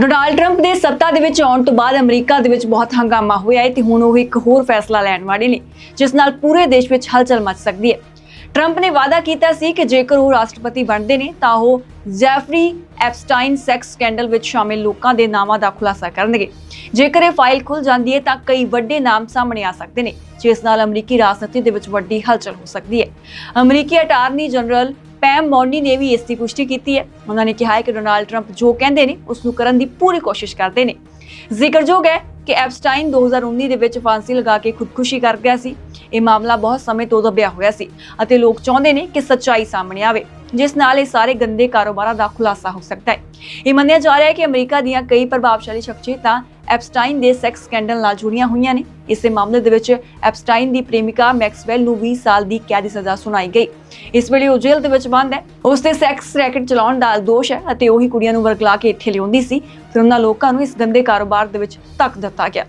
Donald Trump ਦੇ ਸੱਤਾ ਦੇ ਵਿੱਚ ਆਉਣ ਤੋਂ ਬਾਅਦ ਅਮਰੀਕਾ ਦੇ ਵਿੱਚ ਬਹੁਤ ਹੰਗਾਮਾ ਹੋਇਆ ਹੈ ਤੇ ਹੁਣ ਉਹ ਇੱਕ ਹੋਰ ਫੈਸਲਾ ਲੈਣ ਵਾਲੇ ਨੇ, ਜਿਸ ਨਾਲ ਪੂਰੇ ਦੇਸ਼ ਵਿੱਚ ਹਲਚਲ ਮਚ ਸਕਦੀ ਹੈ। ਟਰੰਪ ਨੇ ਵਾਅਦਾ ਕੀਤਾ ਸੀ ਕਿ ਜੇਕਰ ਉਹ ਰਾਸ਼ਟਰਪਤੀ ਬਣਦੇ ਨੇ, ਤਾਂ ਉਹ ਜੈਫਰੀ ਐਪਸਟਾਈਨ ਸੈਕਸ ਸਕੈਂਡਲ ਵਿੱਚ ਸ਼ਾਮਿਲ ਲੋਕਾਂ ਦੇ ਨਾਮਾਂ ਦਾ ਖੁਲਾਸਾ ਕਰਨਗੇ। ਜੇਕਰ ਇਹ ਫਾਈਲ ਖੁੱਲ ਜਾਂਦੀ ਹੈ, ਤਾਂ ਕਈ ਵੱਡੇ ਨਾਮ ਸਾਹਮਣੇ ਆ ਸਕਦੇ ਨੇ, ਜਿਸ ਨਾਲ ਅਮਰੀਕੀ ਰਾਜਨੀਤੀ ਦੇ ਵਿੱਚ ਵੱਡੀ ਹਲਚਲ ਹੋ ਸਕਦੀ ਹੈ। ਅਮਰੀਕੀ ਅਟਾਰਨੀ ਜਨਰਲ ਪੈਮ ਮੌਨੀ ਨੇ ਵੀ ਇਸ ਦੀ ਪੁਸ਼ਟੀ ਕੀਤੀ ਹੈ। ਉਹਨਾਂ ਨੇ ਕਿਹਾ ਹੈ ਕਿ ਡੋਨਾਲਡ ਟਰੰਪ ਜੋ ਕਹਿੰਦੇ ਨੇ ਉਸ ਨੂੰ ਕਰਨ ਦੀ ਪੂਰੀ ਕੋਸ਼ਿਸ਼ ਕਰਦੇ ਨੇ। ਜ਼ਿਕਰਯੋਗ ਹੈ ਕਿ ਐਪਸਟਾਈਨ 2019 ਦੇ ਵਿੱਚ ਫਾਂਸੀ ਲਗਾ ਕੇ ਖੁਦਕੁਸ਼ੀ ਕਰ ਗਿਆ ਸੀ। ਇਹ ਮਾਮਲਾ ਬਹੁਤ ਸਮੇਂ ਤੋਂ ਦਬਿਆ ਹੋਇਆ ਸੀ ਅਤੇ ਲੋਕ ਚਾਹੁੰਦੇ ਨੇ ਕਿ ਸੱਚਾਈ ਸਾਹਮਣੇ ਆਵੇ। ਜਿਸ ਨਾਲ ਇਹ ਸਾਰੇ ਗੰਦੇ ਕਾਰੋਬਾਰਾਂ ਦਾ ਖੁਲਾਸਾ ਹੋ ਸਕਦਾ ਹੈ। ਇਹ ਮੰਨਿਆ ਜਾ ਰਿਹਾ ਹੈ ਕਿ ਅਮਰੀਕਾ ਦੀਆਂ ਕਈ ਪ੍ਰਭਾਵਸ਼ਾਲੀ ਸ਼ਖਸੀਅਤਾਂ ਐਪਸਟਾਈਨ ਦੇ ਸੈਕਸ ਸਕੈਂਡਲ ਨਾਲ ਜੁੜੀਆਂ ਹੋਈਆਂ ਨੇ। ਇਸੇ ਮਾਮਲੇ ਦੇ ਵਿੱਚ ਐਪਸਟਾਈਨ ਦੀ ਪ੍ਰੇਮਿਕਾ ਮੈਕਸਵੈਲ ਨੂੰ 20 ਸਾਲ ਦੀ ਕੈਦ ਦੀ ਸਜ਼ਾ ਸੁਣਾਈ ਗਈ। ਇਸ ਵੇਲੇ ਉਹ ਜੇਲ੍ਹ ਦੇ ਵਿੱਚ ਬੰਦ ਹੈ। ਉਸ ਤੇ ਸੈਕਸ ਰੈਕਟ ਚਲਾਉਣ ਦਾ ਦੋਸ਼ ਹੈ ਅਤੇ ਉਹੀ ਕੁੜੀਆਂ ਨੂੰ ਵਰਗਲਾ ਕੇ ਇੱਥੇ ਲਿਆਉਂਦੀ ਸੀ। ਫਿਰ ਉਹਨਾਂ ਲੋਕਾਂ ਨੂੰ ਇਸ ਗੰਦੇ ਕਾਰੋਬਾਰ ਦੇ ਵਿੱਚ ਧੱਕ ਦਿੱਤਾ ਗਿਆ।